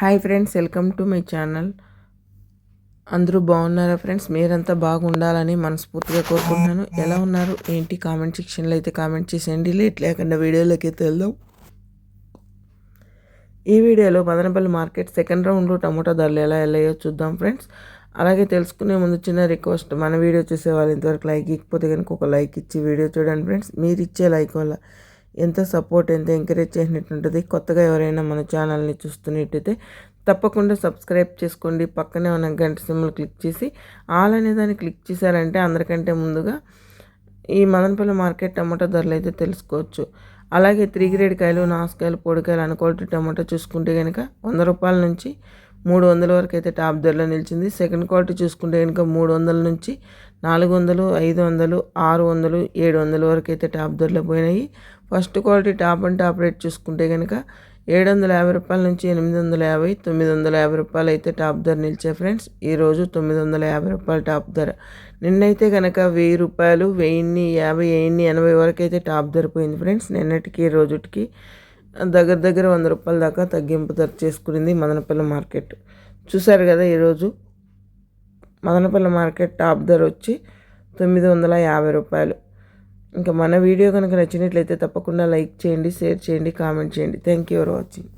Hi friends welcome to my channel అందరూ బాగున్నారా friends మీరంతా బాగుండాలని మనస్ఫూర్తిగా కోరుకుంటున్నాను. ఎలా ఉన్నారు? ఏంటి? కామెంట్ సెక్షన్లో అయితే కామెంట్ చేసేయండి. లేట్ లేకుండా వీడియోలోకి అయితే వెళ్దాం. ఈ వీడియోలో మదనపల్లి మార్కెట్ సెకండ్ రౌండ్లో టమోటా ధరలు ఎలా వెళ్ళాయో చూద్దాం ఫ్రెండ్స్ అలాగే తెలుసుకునే ముందు చిన్న రిక్వెస్ట్ మన వీడియో చూసే వాళ్ళు ఇంతవరకు లైక్ ఇకపోతే కనుక ఒక లైక్ ఇచ్చి వీడియో చూడండి ఫ్రెండ్స్ మీరు ఇచ్చే లైక్ వల్ల ఎంత సపోర్ట్ ఎంత ఎంకరేజ్ చేసినట్టుంటుంది. కొత్తగా ఎవరైనా మన ఛానల్ని చూస్తున్నట్టయితే తప్పకుండా సబ్స్క్రైబ్ చేసుకోండి. పక్కనే ఉన్న గంట సింబల్ క్లిక్ చేసి ఆల్ అనే దాన్ని క్లిక్ చేశారంటే అందరికంటే ముందుగా ఈ మదనపల్లి మార్కెట్ టమాటా ధరలు అయితే తెలుసుకోవచ్చు. అలాగే త్రీ గ్రేడ్ కాయలు నాసుకాయలు పొడికాయలు అనుకోటి టమాటా చూసుకుంటే కనుక వంద రూపాయల నుంచి మూడు వందల వరకు అయితే టాప్ ధరలో నిలిచింది. సెకండ్ క్వాలిటీ చూసుకుంటే కనుక మూడు వందల నుంచి నాలుగు వందలు ఐదు వందలు ఆరు వందలు ఏడు వందల వరకు అయితే టాప్ ధరలో పోయినాయి. First quality top and top rate చూసుకుంటే కనుక ఏడు వందల యాభై రూపాయల నుంచి ఎనిమిది వందల యాభై తొమ్మిది వందల యాభై రూపాయలు అయితే టాప్ ధర నిలిచే ఫ్రెండ్స్. ఈరోజు తొమ్మిది వందల యాభై రూపాయలు టాప్ ధర. నిన్నైతే కనుక వెయ్యి రూపాయలు వెయ్యిన్ని యాభై వెయ్యిన్ని ఎనభై వరకు అయితే టాప్ ధర పోయింది ఫ్రెండ్స్. నిన్నటికి రోజుటికి దగ్గర దగ్గర వంద రూపాయల దాకా తగ్గింపు ధర చేసుకునింది మదనపల్లి మార్కెట్. చూసారు కదా ఈరోజు మదనపల్లి మార్కెట్ టాప్ ధర వచ్చి తొమ్మిది వందల యాభై రూపాయలు. ఇంకా మన వీడియో కనుక నచ్చినట్లయితే తప్పకుండా లైక్ చేయండి షేర్ చేయండి కామెంట్ చేయండి. Thank you for watching